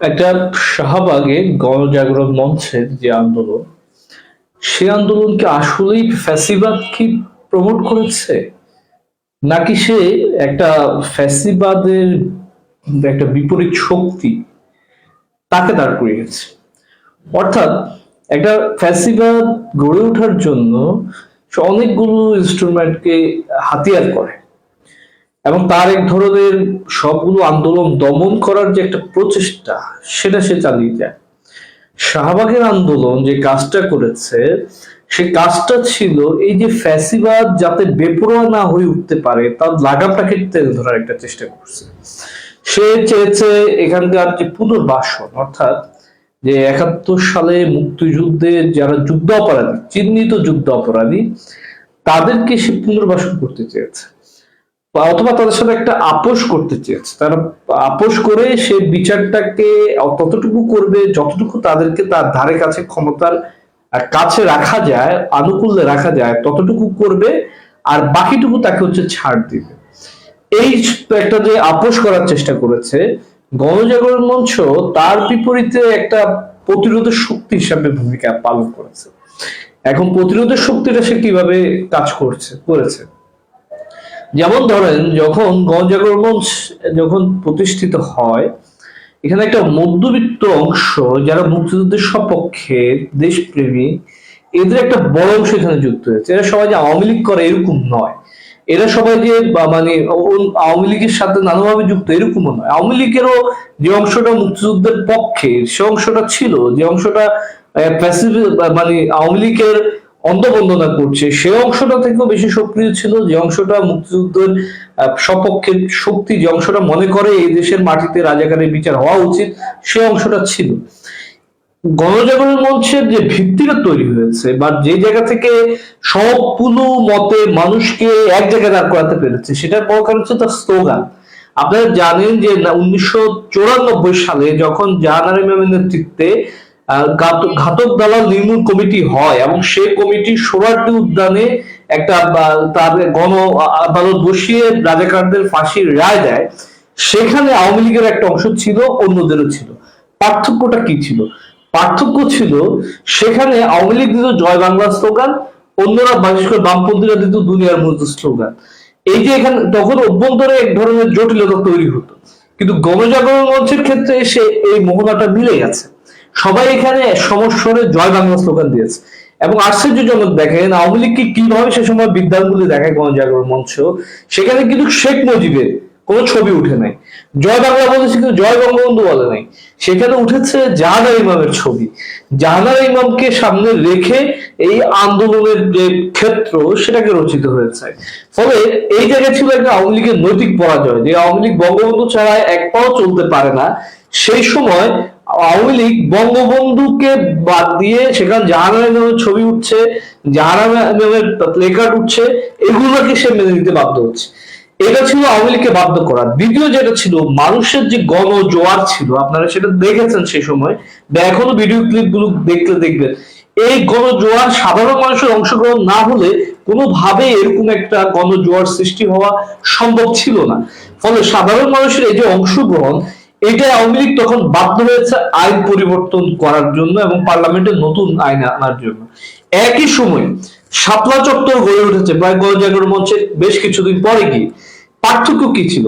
একটা শাহবাগে গণজাগরণ মঞ্চের যে আন্দোলন সে আন্দোলনকে আসলেই ফ্যাসিবাদ কি প্রমোট করেছে? নাকি সে একটা ফ্যাসিবাদের একটা বিপরীত শক্তি তাকে দাঁড় করিয়েছে অর্থাৎ একটা ফ্যাসিবাদ গড়ে ওঠার জন্য অনেকগুলো ইনস্ট্রুমেন্টকে হাতিয়ার করে। এবং তার এক ধরনের সবগুলো আন্দোলন দমন করার যে একটা প্রচেষ্টা, সেটা সে চালিয়ে যায়। শাহবাগের আন্দোলন যে কাজটা করেছে, সে কাজটা ছিল এই যে ফ্যাসিবাদ যাতে বেপরোয়া না হয়ে উঠতে পারে, তার লাগামটাকে টেনে ধরার একটা চেষ্টা করছে। সে চেয়েছে এখানকার যে পুনর্বাসন, অর্থাৎ যে একাত্তর সালে মুক্তিযুদ্ধে যারা যুদ্ধ অপরাধী চিহ্নিত যুদ্ধ অপরাধী তাদেরকে সে পুনর্বাসন করতে চেয়েছে। বা অথবা তাদের সাথে একটা আপোষ করতে চেয়েছে। তারা আপোষ করে সে বিচারটাকে ততটুকু করবে যতটুকু তাদেরকে তার ধারে কাছে ক্ষমতার কাছে রাখা যায়, আনুকূল্যে রাখা যায়, ততটুকু করবে আর বাকিটুকু তাকে হচ্ছে ছাড় দিবে। এই একটা যে আপোষ করার চেষ্টা করেছে, গণজাগরণ মঞ্চ তার বিপরীতে একটা প্রতিরোধের শক্তি হিসাবে ভূমিকা পালন করেছে। এখন প্রতিরোধের শক্তিটা সে কীভাবে কাজ করছে, করেছে? যেমন ধরেন যখন গণজাগরণ যখন প্রতিষ্ঠিত হয়, এখানে একটা মধ্যবিত্ত অংশ যারা মুক্তিযুদ্ধের সপক্ষে দেশপ্রেমী, এদের একটা বড় অংশ এখানে যুক্ত হয়েছে। এরা সবাই যে আওয়ামী লীগ করে এরকম নয়। এরা সবাই যে মানে আওয়ামী লীগের সাথে নানাভাবে যুক্ত এরকমও নয়। আওয়ামী লীগেরও যে অংশটা মুক্তিযুদ্ধের পক্ষে, সে অংশটা ছিল। যে অংশটা মানে আওয়ামী লীগের অন্ধবন্দনা করছে। সে অংশটা থেকেও বেশি সক্রিয় ছিল, যে অংশটা মুক্তিযুদ্ধের সপক্ষে শক্তি, যে অংশটা মনে করে এই দেশের মাটিতে রাজাকারের বিচার হওয়া উচিত, সে অংশটা ছিল। গণজাগরণ মঞ্চের যে ভিত্তিটা তৈরি হয়েছে, বা যে জায়গা থেকে সবগুলো মতে মানুষকে এক জায়গায় দাঁড় করাতে পেরেছে, সেটার বড় কারণ হচ্ছে তার স্লোগান। আপনারা জানেন যে উনিশশো সালে যখন জাহানার ইমামের নেতৃত্বে ঘাতক দালাল নির্মূল কমিটি হয় এবং সে কমিটি সোহরার্দি উদ্যানে একটা তার গণ আদালত বসিয়ে রাজাকারদের ফাঁসির রায় দেয়। সেখানে আওয়ামী লীগের একটা অংশ ছিল, অন্যদেরও ছিল। পার্থক্যটা কি ছিল? পার্থক্য ছিল, সেখানে আওয়ামী লীগ দিত জয় বাংলা স্লোগান, অন্যরা বিশেষ করে বামপন্থীরা দিত দুনিয়ার মধ্যে স্লোগান। এই যে এখানে তখন অভ্যন্তরে এক ধরনের জটিলতা তৈরি হতো। কিন্তু গণজাগরণ মঞ্চের ক্ষেত্রে এসে এই মোহনাটা মিলে গেছে। সবাই এখানে সমস্বরে জয় বাংলা স্লোগান দিয়েছে। এবং আশ্চর্যজনক দেখেন, আওয়ামী লীগকে কীভাবে সে সময় বিদ্যালয়গুলি দেখায় গণজাগরণ মঞ্চ? সেখানে কিন্তু শেখ মুজিবের কোনো ছবি উঠে নাই। জয় বাংলা বলেছে কিন্তু জয় বঙ্গবন্ধু বলে নাই। সেখানে উঠেছে জাহানার ইমামের ছবি। জাহানার ইমামকে সামনে রেখে এই আন্দোলনের যে ক্ষেত্র, সেটাকে রচিত হয়েছে। ফলে এই জায়গায় ছিল একটা আওয়ামী লীগের নৈতিক পরাজয়। যে আওয়ামী লীগ বঙ্গবন্ধু ছাড়া এক পাও চলতে পারে না, সেই সময় আওয়ামী লীগ বঙ্গবন্ধুকে বাদ দিয়ে সেখানে জাহানার ছবি উঠছে জাহানার ইমামের প্লেকার্ড উঠছে, এগুলোকে সে মেনে নিতে বাধ্য হচ্ছে। এটা ছিল আওয়ামী লীগকে বাধ্য করা। দ্বিতীয় যেটা ছিল, মানুষের যে গণ জোয়ার ছিল, আপনারা সেটা দেখেছেন সেই সময়, বা এখনও ভিডিও ক্লিপগুলো দেখলে দেখবেন, এই গণ জোয়ার সাধারণ মানুষের অংশগ্রহণ না হলে কোনোভাবে এরকম একটা গণ জোয়ার সৃষ্টি হওয়া সম্ভব ছিল না। ফলে সাধারণ মানুষের এই যে অংশগ্রহণ এটা আওয়ামী লীগ তখন বাধ্য হয়েছে আইন পরিবর্তন করার জন্য এবং পার্লামেন্টে নতুন আইন আনার জন্য। একই সময় শাপলা চত্বর গড়ে উঠেছে প্রায় গণজাগরণ মঞ্চের বেশ কিছুদিন পরে গিয়ে। পার্থক্য কি ছিল?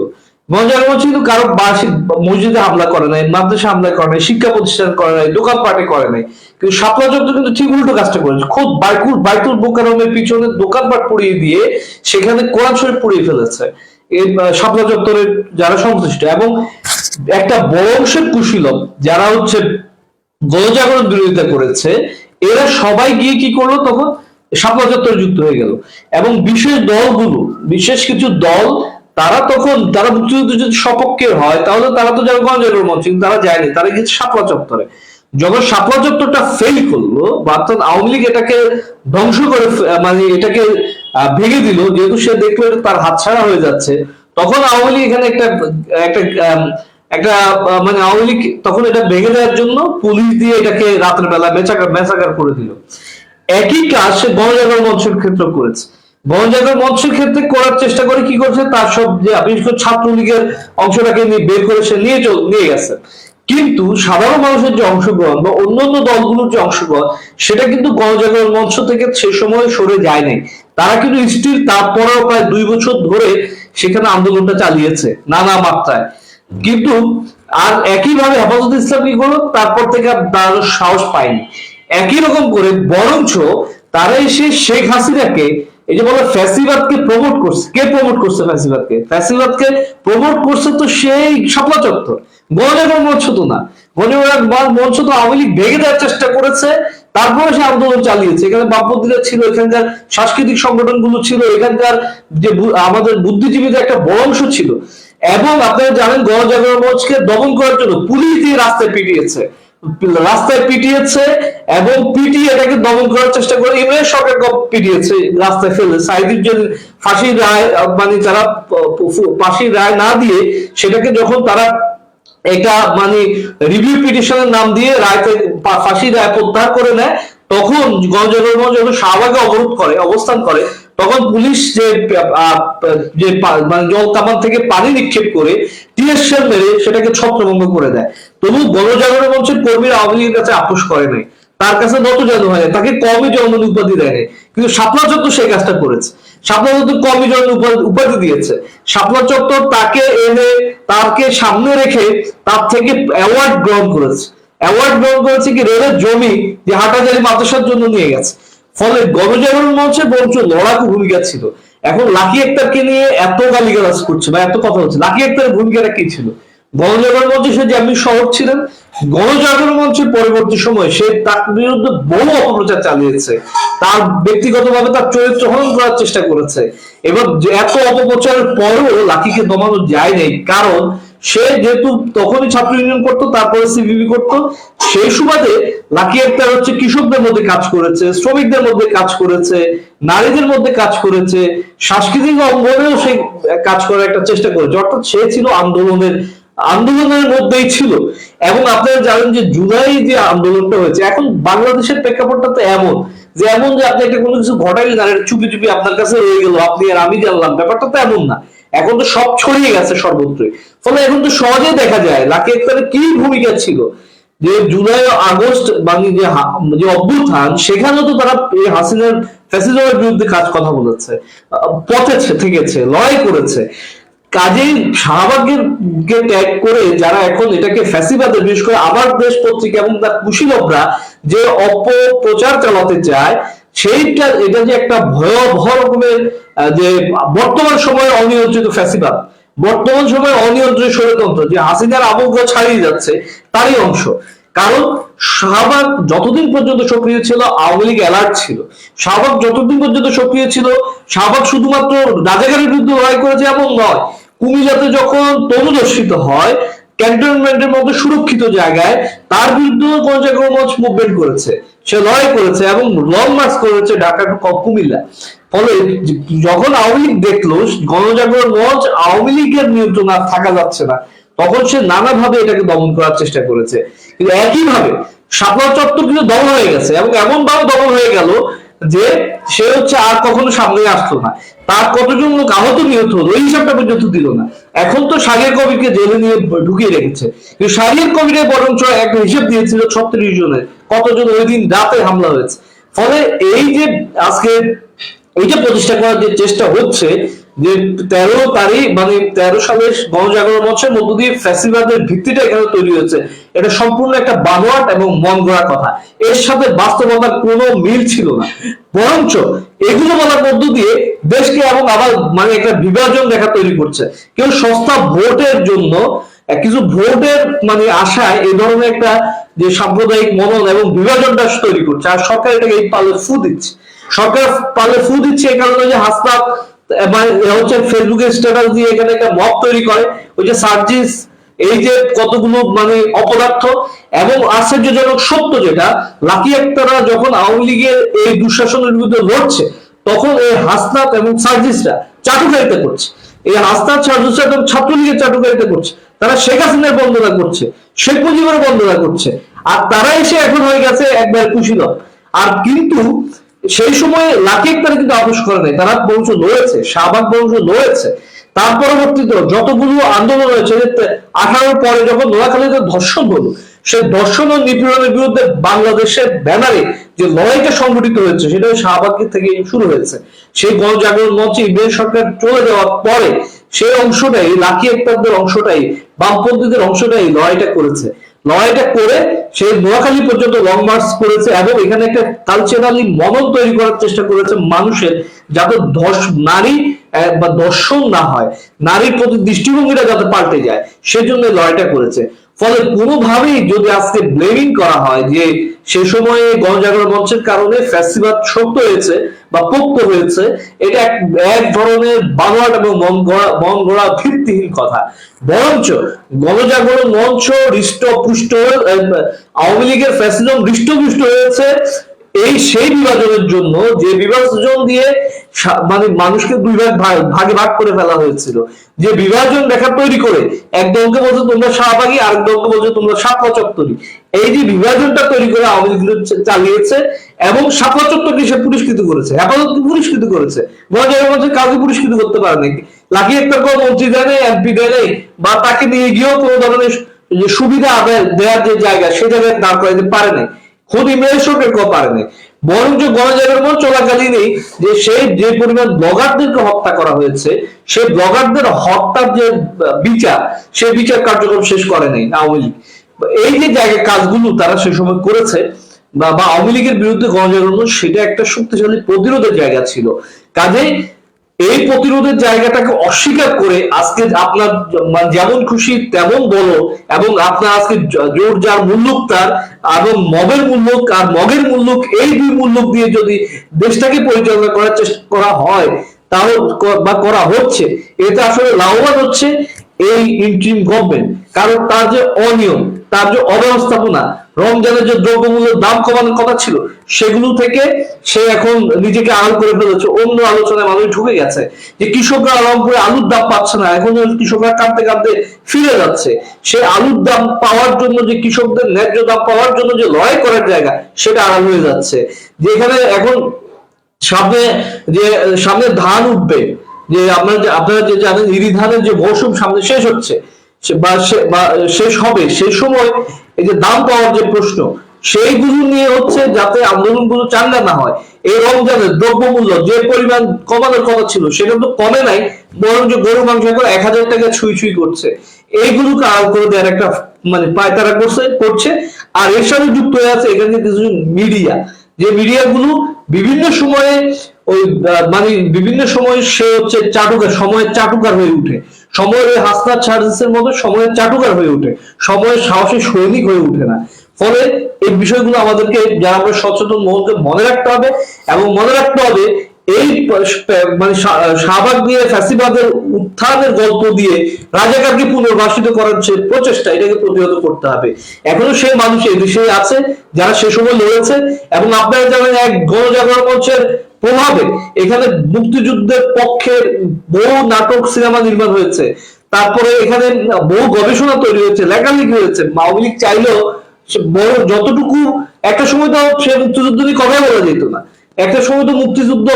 গণজাগরণ মঞ্চ কিন্তু কারও বার্ষিক মসজিদে হামলা করে নাই মাদ্রাসা হামলা করে নাই, শিক্ষা প্রতিষ্ঠান করে নাই দোকান পাটে করে নাই। কিন্তু শাপলা চত্বর কিন্তু ঠিক উল্টো কাজটা করেছে। খোদ বাইকুল, বাইতুল বোকারমের পিছনে দোকানপাট পুড়িয়ে দিয়ে সেখানে কোরআন শরীফ পুড়িয়ে ফেলেছে। শাপলা চত্বরের যারা সংশ্লিষ্ট, এবং একটা বড় অংশের কুশীলব যারা হচ্ছে গণজাগরণ বিরোধিতা করেছে, এরা সবাই গিয়ে কি করল তখন? শাপলা চত্বরে যুক্ত হয়ে গেল। এবং বিশেষ দলগুলো, বিশেষ কিছু দল, তারা তখন, তারা মুক্তিযুদ্ধ যদি সপক্ষে হয়, তাহলে তারা তো যাবে গণজাগরণ মঞ্চ, কিন্তু তারা যায়নি, তারা গিয়েছে শাপলা চত্বরে। যখন শাপলা চত্বরটা ফেল করল, বা অর্থাৎ আওয়ামী লীগ এটাকে ধ্বংস করে মানে এটাকে ভেঙে দিল, যেহেতু সে দেখল তার হাতছাড়া হয়ে যাচ্ছে, তখন আওয়ামী লীগ এখানে একটা একটা একটা মানে আওয়ামী লীগ তখন এটা ভেঙে দেওয়ার জন্য পুলিশ দিয়ে এটাকে রাতের বেলা মেচাকার মেচাকার করে দিল। একই কাজ সে গণজাগরণ মঞ্চের ক্ষেত্রে করেছে। গণজাগরণ মঞ্চের ক্ষেত্রে করার চেষ্টা করে কি করছে? তার সব যে বিশেষ করে ছাত্রলীগের অংশটাকে নিয়ে বের করে সে নিয়ে চল, নিয়ে গেছে। কিন্তু সাধারণ মানুষের যে অংশগ্রহণ বা অন্যান্য দলগুলোর যে অংশগ্রহণ, সেটা কিন্তু গণজাগরণ মঞ্চ থেকে সে সময় সরে যায় নাই। তারা কিন্তু স্টিল তারপরেও প্রায় দুই বছর ধরে সেখানে আন্দোলনটা চালিয়েছে, নানা মাত্রায়। কিন্তু আর একইভাবে হেফাজত ইসলাম কি করল? তারপর থেকে আর তার সাহস পায়নি। একই রকম করে বরঞ্চ তারা এসে শেখ হাসিনাকে, এই যে বলে ফ্যাসিবাদকে প্রমোট করছে। কে প্রমোট করছে ফ্যাসিবাদকে? ফ্যাসিবাদকে প্রমোট করছে তো সেই শাপলা চত্বর। গণজাগরণ মঞ্চ তো না। গণজাগরণ মঞ্চ তো আওয়ামী লীগ ভেঙে দেওয়ার চেষ্টা করেছে তারপরে সে আন্দোলন চালিয়েছে। এখানে বামপন্থীরা ছিল, এখানকার সাংস্কৃতিক সংগঠনগুলো ছিল, এখানকার যে আমাদের বুদ্ধিজীবীদের একটা বড় অংশ ছিল। এবং আপনারা জানেন, গণজাগরণ মঞ্চকে দমন করার জন্য পুলিশ দিয়ে রাস্তায় পিটিয়েছে। রাস্তায় পিটিয়েছে এবং পিটিয়ে এটাকে দমন করার চেষ্টা করে ইমরান সরকার পিটিয়েছে, রাস্তায় ফেলে। সাইদির যে ফাঁসির রায় মানে প- ফাঁসির রায় না দিয়ে সেটাকে যখন তারা এটা মানে রিভিউ পিটিশনের নাম দিয়ে রায়তে ফাঁসি রায় প্রত্যাহার করে নেয়, তখন গণজনগণ যখন শাহবাগে অবরোধ করে, অবস্থান করে, তখন পুলিশ যে যে মানে জল কামান থেকে পানি নিক্ষেপ করে টিএসএল মেরে সেটাকে ছত্রভঙ্গ করে দেয়। তবু গণজাগরণ মঞ্চের কর্মীরা আওয়ামী লীগের কাছে আপোষ করে নাই। তার কাছে নত জানো হয় তাকে কমই জন্ম উপাধি দেয় কিন্তু শাপলা চত্বর সেই কাজটা করেছে। শাপলা চত্বর কমই জন্ম উপাধি দিয়েছে। শাপলা চত্বর তাকে এনে তাকে সামনে রেখে তার থেকে অ্যাওয়ার্ড গ্রহণ করেছে। অ্যাওয়ার্ড গ্রহণ করেছে কি? রেলের জমি যে হাটাজারি মাদ্রাসার জন্য নিয়ে গেছে। ফলে গণজাগরণ মঞ্চে বরঞ্চ লড়াকু ভূমিকা ছিল। এখন লাকি একটাকে নিয়ে এত গালিগালাজ করছে বা এত কথা হচ্ছে লাকি একটার ভূমিকাটা কি ছিল? গণজাগরণ মঞ্চে সে যে আপনি শহর ছিলেন গণজাগরণ মঞ্চের পরবর্তী সময় সে তার বিরুদ্ধে বহু অপপ্রচার চালিয়েছে। তার ব্যক্তিগতভাবে তার চরিত্র হরণ করার চেষ্টা করেছে। এবং এত অপপ্রচারের পরেও লাকিকে দমানো যায় নাই কারণ সে যেহেতু তখনই ছাত্র ইউনিয়ন করতো, তারপরে সিভিবি করতো, সেই সুবাদে লাকি একটা হচ্ছে কৃষকদের মধ্যে কাজ করেছে, শ্রমিকদের মধ্যে কাজ করেছে, নারীদের মধ্যে কাজ করেছে, সাংস্কৃতিক অঙ্গনেও সে কাজ করার একটা চেষ্টা করেছে। অর্থাৎ সে ছিল আন্দোলনের আন্দোলনের মধ্যেই ছিল। এবং আপনারা জানেন যে জুলাই যে আন্দোলনটা হয়েছে এখন বাংলাদেশের প্রেক্ষাপটটা তো এমন যে এমন যে আপনি একটা কোনো কিছু ঘটাইলেন আর চুপি চুপি আপনার কাছে রয়ে গেল আপনি আর আমি জানলাম। ব্যাপারটা তো এমন না। এখন তো সব ছড়িয়ে গেছে সর্বত্রই। ফলে এখন তো সহজে দেখা যায় লাকি একটারের কি ভূমিকা ছিল যে জুলাই আগস্ট মানে যে যে অভ্যুত্থান সেখানেও তো তারা হাসিনার ফ্যাসিজমের বিরুদ্ধে কাজ কথা বলেছে আহ, পথে থেকেছে লড়াই করেছে। কাজেই শাহবাগের কে ত্যাগ করে যারা এখন এটাকে ফ্যাসিবাদের, বিশেষ করে আবার দেশ পত্রিকা এবং তার কুশীলভরা যে অপপ্রচার চালাতে চায়, সেইটা, এটা যে একটা ভয়াবহ রকমের যে বর্তমান সময়ে অনিয়ন্ত্রিত ফ্যাসিবাদ। বর্তমান সময়ে অনিয়ন্ত্রিত ষড়যন্ত্র, যে হাসিনার আবগ্র ছাড়িয়ে যাচ্ছে, তারই অংশ। কারণ শাহবাগ যতদিন পর্যন্ত সক্রিয় ছিল, আওয়ামী লীগ অ্যালার্ট ছিল। শাহবাগ যতদিন পর্যন্ত সক্রিয় ছিল, শাহবাগ শুধুমাত্র রাজাকারের বিরুদ্ধে লড়াই করেছে এমন নয়। কুমিল্লাতে যখন তনুদর্শিত হয়, ক্যান্টনমেন্টের মতো সুরক্ষিত জায়গায় তার বিরুদ্ধে মঞ্চ মুভমেন্ট করেছে। সে লড়াই করেছে এবং লং মার্চ করেছে ঢাকা টু কুমিল্লা। ফলে যখন আওয়ামী লীগ দেখল, গণজাগরণ মঞ্চ আওয়ামী লীগের নিয়ন্ত্রণ আর থাকা যাচ্ছে না, তখন সে নানাভাবে এটাকে দমন করার চেষ্টা করেছে। কিন্তু একইভাবে শাপলা চত্বর কিন্তু দমন হয়ে গেছে এবং এমন ভাবে দমন হয়ে গেল যে সে হচ্ছে আর কখনো সামনে আসতো না। তার কতজন লোক আহত নিহত হলো এই হিসাবটা পর্যন্ত দিল না। এখন তো সাগের কবিকে জেলে নিয়ে ঢুকিয়ে রেখেছে। কিন্তু সাগের কবির বরঞ্চ একটা হিসেব দিয়েছিল ছত্রিশ জনের, কতজন ওই দিন রাতে হামলা হয়েছে। ফলে এই যে আজকে এইটা প্রতিষ্ঠা করার যে চেষ্টা হচ্ছে যে তেরো তারিখ মানে তেরো সালের গণজাগরণ মধ্য দিয়ে ফ্যাসিবাদের ভিত্তিটা এখানে তৈরি এটা সম্পূর্ণ একটা বানোয়াট এবং মন কথা। এর সাথে কোনো মিল ছিল না। বরঞ্চ এগুলো বলার মধ্য দিয়ে দেশকে এবং আবার মানে একটা বিভাজন দেখা তৈরি করছে। কেউ সস্তা ভোটের জন্য কিছু ভোটের মানে আশায় এই ধরনের একটা যে সাম্প্রদায়িক মনন এবং বিভাজনটা তৈরি করছে। আর সরকার এটাকে এই পালে ফু দিচ্ছে। সরকার পালে ফু দিচ্ছে এই কারণে যে হাসপাত হচ্ছে ফেসবুকে স্ট্যাটাস দিয়ে এখানে একটা তৈরি করে, ওই যে সার্জিস, এই যে কতগুলো মানে অপদার্থ এবং আশ্চর্যজনক সত্য যেটা লাকি যখন আওয়ামী লীগের এই দুঃশাসনের বিরুদ্ধে লড়ছে, তখন এই হাসনাত এবং সার্জিসরা চাটুকারিতা করছে। এই হাসনাত, সার্জিসরা তখন ছাত্রলীগের চাটুকারিতা করছে, তারা শেখ হাসিনার বন্দনা করছে, শেখ মুজিবের বন্দনা করছে, আর তারা এসে এখন হয়ে গেছে একবার কুশীলক আর কিন্তু সেই সময় লাকি একতারা কিন্তু আপোষ করে নাই। তারা বংশ লড়েছে শাহবাগ বংশ লড়েছে তার পরবর্তীতে যতগুলো আন্দোলন হয়েছে আঠারোর পরে যখন নোয়াখালীতে ধর্ষণ হলো সেই ধর্ষণ ও নিপীড়নের বিরুদ্ধে বাংলাদেশের ব্যানারে যে লড়াইটা সংগঠিত হয়েছে, সেটা শাহবাগ থেকে শুরু হয়েছে। সেই গণজাগরণ মঞ্চে ইব্রাহিম সরকার চলে যাওয়ার পরে সেই অংশটাই লাকি একতারদের অংশটাই, বামপন্থীদের অংশটাই লড়াইটা করেছে। লড়াইটা করে সে নোয়াখালী পর্যন্ত লং মার্চ করেছে এবং এখানে একটা কালচারালি মনন তৈরি করার চেষ্টা করেছে মানুষের যাতে ধর্ষ নারী বা দর্শন না হয়। নারীর প্রতি দৃষ্টিভঙ্গিটা যাতে পাল্টে যায়, সেজন্য লড়াইটা করেছে। ফলে কোনোভাবেই যদি আজকে ব্লেমিং করা হয় যে সে সময়ে গণজাগরণ মঞ্চের কারণে ফ্যাসিবাদ শক্ত হয়েছে বা পোক্ত হয়েছে এটা এক ধরনের বানোয়াট এবং মন গড়া ভিত্তিহীন কথা। বরঞ্চ গণজাগরণ মঞ্চ হৃষ্টপুষ্ট হয়ে, আওয়ামী লীগের ফ্যাসিজম হৃষ্টপুষ্ট হয়েছে এই সেই বিভাজনের জন্য যে বিভাজন দিয়ে মানে মানুষকে দুই ভাগ ভাগ- ভাগে করে ফেলা হয়েছিল। যে বিভাজন রেখা তৈরি করে এক দলকে বলছে তোমরা শাহবাগী, আরেক দলকে বলছে তোমরা সাপলা চত্বরী। এই যে বিভাজনটা তৈরি করে আওয়ামী লীগ চালিয়েছে এবং সাপলা চত্বরকে সে পুরস্কৃত করেছে হেফাজতকে পুরস্কৃত করেছে। গণজাগরণ মঞ্চের কাউকে পুরস্কৃত করতে পারে নাই। লাকি একটা কোনো মন্ত্রী দেয় নাই, এমপি দেয় নাই, বা তাকে নিয়ে গিয়েও কোনো ধরনের সুবিধা আদায় দেওয়ার যে জায়গা, সে জায়গায় দাঁড় করাইতে পারে নাই। খুদ ইমরান সরকার কেউ পারেনি বরঞ্চ গণজাগরণ মঞ্চ চলাকালীনই যে সেই যে পরিমাণ ব্লগারদেরকে হত্যা করা হয়েছে, সেই ব্লগারদের হত্যার যে বিচার, সেই বিচার কার্যক্রম শেষ করে নাই আওয়ামী লীগ। এই যে জায়গায় কাজগুলো তারা সে সময় করেছে, বা আওয়ামী লীগের বিরুদ্ধে গণজাগরণ সেটা একটা শক্তিশালী প্রতিরোধের জায়গা ছিল। কাজে এই প্রতিরোধের জায়গাটাকে অস্বীকার করে আজকে আপনার মানে যেমন খুশি তেমন বলো এবং আপনার আজকে জোর যার মূল্যক তার এবং মগের মূল্যক আর মগের মূল্যক এই দুই মূল্যক দিয়ে যদি দেশটাকে পরিচালনা করার চেষ্টা করা হয়, তাহলে বা করা হচ্ছে, এটা আসলে লাভবান হচ্ছে এই ইন্টারিম গভর্নমেন্ট কারণ তার যে অনিয়ম, তার যে অব্যবস্থাপনা রমজানের যে দ্রব্যমূল্যের দাম কমানোর কথা ছিল, সেগুলো থেকে সে এখন নিজেকে আড়াল করে ফেলেছে অন্য আলোচনায় মানুষ ঢুকে গেছে যে কৃষকরা রংপুরে আলুর দাম পাচ্ছে না, এখন কৃষকরা কাঁদতে কাঁদতে ফিরে যাচ্ছে। সে আলুর দাম পাওয়ার জন্য যে কৃষকদের ন্যায্য দাম পাওয়ার জন্য যে লড়াই করার জায়গা, সেটা আড়াল হয়ে যাচ্ছে। যেখানে এখন সামনে যে, সামনে ধান উঠবে, যে আপনারা আপনারা যে জানেন ইরি ধানের যে মৌসুম সামনে শেষ হচ্ছে বা শেষ হবে, সেই সময় এই যে দাম পাওয়ার যে প্রশ্ন সেইগুলো নিয়ে হচ্ছে যাতে আন্দোলনগুলো চাঙ্গা না হয়। এই রমজানের দ্রব্যমূল্য যে পরিমাণ কমানোর কথা ছিল, সেটা তো কমে নাই বরং যে গরু মাংস এক হাজার টাকা ছুঁই ছুঁই করছে। এইগুলোকে আড়াল করে দেওয়ার একটা মানে পায়তারা করছে করছে। আর এর সাথে যুক্ত হয়ে আছে এখানে কিছু মিডিয়া। যে মিডিয়াগুলো বিভিন্ন সময়ে ওই মানে বিভিন্ন সময় সে হচ্ছে চাটুকার, সময়ের চাটুকার হয়ে উঠে। সময়ের ওই হাসনাত চার্জেসের মতো সময়ের চাটুকার হয়ে ওঠে। সময়ের সাহসী সৈনিক হয়ে ওঠে না। ফলে এই বিষয়গুলো আমাদেরকে যারা আমরা সচেতন মহলকে মনে রাখতে হবে এবং মনে রাখতে হবে এই মানে শাহবাগ দিয়ে ফ্যাসিবাদের উত্থানের গল্প দিয়ে রাজাকারকে পুনর্বাসিত করার যে প্রচেষ্টা, এটাকে প্রতিহত করতে হবে। এখনও সেই মানুষ এই দেশে আছে, যারা সে সময় লড়েছে এবং আপনারা জানেন এক গণজাগরণ মঞ্চের প্রভাবে এখানে মুক্তিযুদ্ধের পক্ষে বহু নাটক, সিনেমা নির্মাণ হয়েছে। তারপরে এখানে বহু গবেষণা তৈরি হয়েছে, লেখালেখি হয়েছে। আওয়ামী লীগ চাইলেও যতটুকু, একটা সময় তো সে মুক্তিযুদ্ধ নিয়ে কথা বলা যেত না। একটা সময় তো মুক্তিযুদ্ধ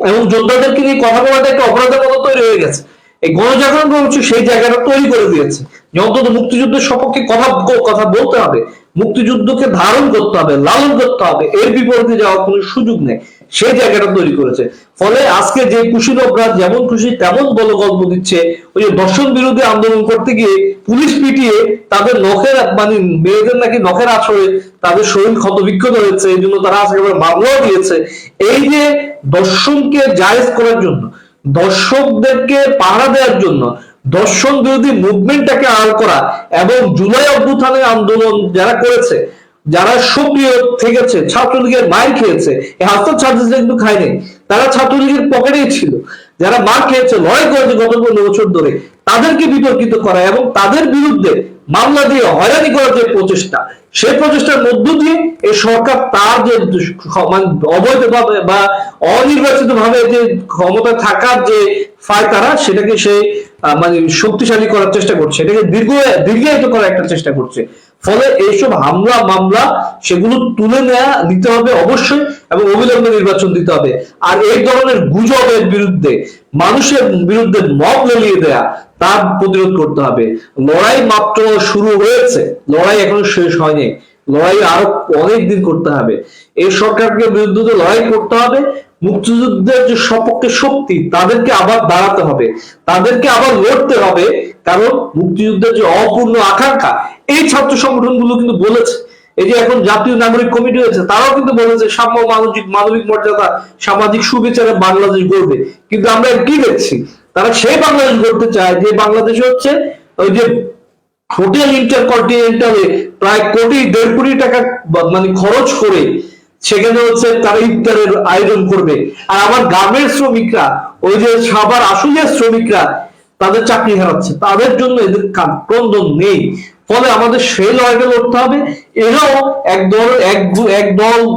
এবং যোদ্ধাদেরকে নিয়ে কথা বলাটা একটা অপরাধের মতো তৈরি হয়ে গেছে। এই গণজাগরণ মঞ্চ সেই জায়গাটা তৈরি করে দিয়েছে। অন্তত মুক্তিযুদ্ধের সপক্ষে কথা কথা বলতে হবে। মুক্তিযুদ্ধকে ধারণ করতে হবে, লালন করতে হবে। এর বিপরীতে যাওয়ার কোনো সুযোগ নেই। সেই জায়গাটা তৈরি করেছে। ফলে আজকে যে কুশীলভরা যেমন খুশি তেমন বল গল্প দিচ্ছে, ওই যে দর্শন বিরোধী আন্দোলন করতে গিয়ে পুলিশ পিটিয়ে তাদের নখের মানে মেয়েদের নাকি নখের আছড়ে তাদের শরীর ক্ষত বিক্ষত হয়েছে, এই জন্য তারা আজকে মামলাও দিয়েছে। এই যে দর্শনকে জায়েজ করার জন্য দর্শকদেরকে পাহারা দেওয়ার জন্য দর্শন বিরোধী মুভমেন্টটাকে আড়াল করা এবং জুলাই অভ্যুত্থানের আন্দোলন যারা করেছে যারা সক্রিয় থেকেছে, ছাত্রলীগের মার খেয়েছে এই হাস্তার ছাত্রীরা কিন্তু খায়নি। তারা ছাত্রলীগের পকেটেই ছিল। যারা মার খেয়েছে, লড়াই করেছে গত পনেরো বছর ধরে, তাদেরকে বিতর্কিত করা এবং তাদের বিরুদ্ধে মামলা দিয়ে হয়রানি করার যে প্রচেষ্টা, সেই প্রচেষ্টার মধ্য দিয়ে এই সরকার তার যে মানে অবৈধভাবে বা অনির্বাচিত ভাবে যে ক্ষমতা থাকার যে ফায় তারা সেটাকে সে মানে শক্তিশালী করার চেষ্টা করছে। এটাকে দীর্ঘ, দীর্ঘায়িত করার একটা চেষ্টা করছে। ফলে এইসব হামলা, মামলা সেগুলো তুলে নেওয়া নিতে হবে অবশ্যই এবং অবিলম্বে নির্বাচন দিতে হবে। আর এই ধরনের গুজবের বিরুদ্ধে, মানুষের বিরুদ্ধে মব লেলিয়ে দেয়া, তার প্রতিরোধ করতে হবে। লড়াই মাত্র শুরু হয়েছে, লড়াই এখনও শেষ হয়নি। লড়াই আরও অনেক দিন করতে হবে। এই সরকারকে বিরুদ্ধে তো লড়াই করতে হবে, মুক্তিযুদ্ধের যে সপক্ষে শক্তি, তাদেরকে আবার দাঁড়াতে হবে। তাদেরকে আবার লড়তে হবে, কারণ মুক্তিযুদ্ধের যে অপূর্ণ আকাঙ্ক্ষা এই ছাত্র সংগঠনগুলো কিন্তু বলেছে, এই যে এখন জাতীয় নাগরিক কমিটি হয়েছে তারাও কিন্তু বলেছে সাম্য মানবিক মানবিক মর্যাদা, সামাজিক সুবিচারে বাংলাদেশ গড়বে। কিন্তু আমরা কি দেখছি? তারা সেই বাংলাদেশ গড়তে চায় যে বাংলাদেশ হচ্ছে ওই যে হোটেল ইন্টারকন্টিনেন্টালে প্রায় কোটি, দেড় কোটি টাকা মানে খরচ করে সেখানে হচ্ছে তারা ইফতারের আয়োজন করবে। আর আমার গ্রামের শ্রমিকরা, ওই যে সাবার আসলের শ্রমিকরা, তাদের চাকরি হারাচ্ছে। তাদের জন্য এদের ক্রন্দন নেই। ফলে আমাদের সেই লড়াইটা লড়তে হবে। এরাও এক দল এক গু-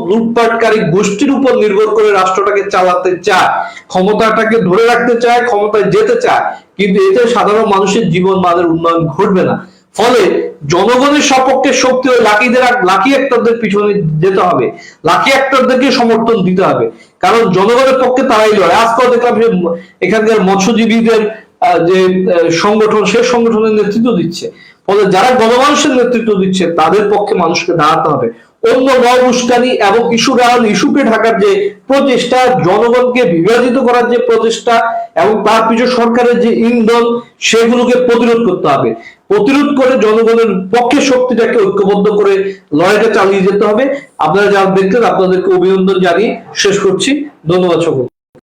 লুটপাটকারী গোষ্ঠীর উপর নির্ভর করে রাষ্ট্রটাকে চালাতে চায়, ক্ষমতাটাকে ধরে রাখতে চায়, ক্ষমতায় যেতে চায়। কিন্তু এতে সাধারণ মানুষের জীবন মানের উন্নয়ন ঘটবে না। ফলে জনগণের সপক্ষে শক্তি ওই লাকিদের লাকি একটাদের পিছনে যেতে হবে। লাকি একটাদেরকে সমর্থন দিতে হবে। কারণ জনগণের পক্ষে তারাই লড়ে। আজকাল দেখলাম যে এখানকার মৎস্যজীবীদের যে সংগঠন সে সংগঠনের নেতৃত্ব দিচ্ছে। ফলে যারা গণমানুষের নেতৃত্ব দিচ্ছে, তাদের পক্ষে মানুষকে দাঁড়াতে হবে। অন্য নয় উস্কানি এবং ইস্যু রান ইস্যুকে ঢাকার যে প্রচেষ্টা, জনগণকে বিভাজিত করার যে প্রচেষ্টা এবং তার পিছনে সরকারের যে ইন্ধন, সেগুলোকে প্রতিরোধ করতে হবে। প্রতিরোধ করে জনগণের পক্ষে শক্তিটাকে ঐক্যবদ্ধ করে লড়াইটা চালিয়ে যেতে হবে। আপনারা যারা দেখলেন, আপনাদেরকে অভিনন্দন জানিয়ে শেষ করছি। ধন্যবাদ সকল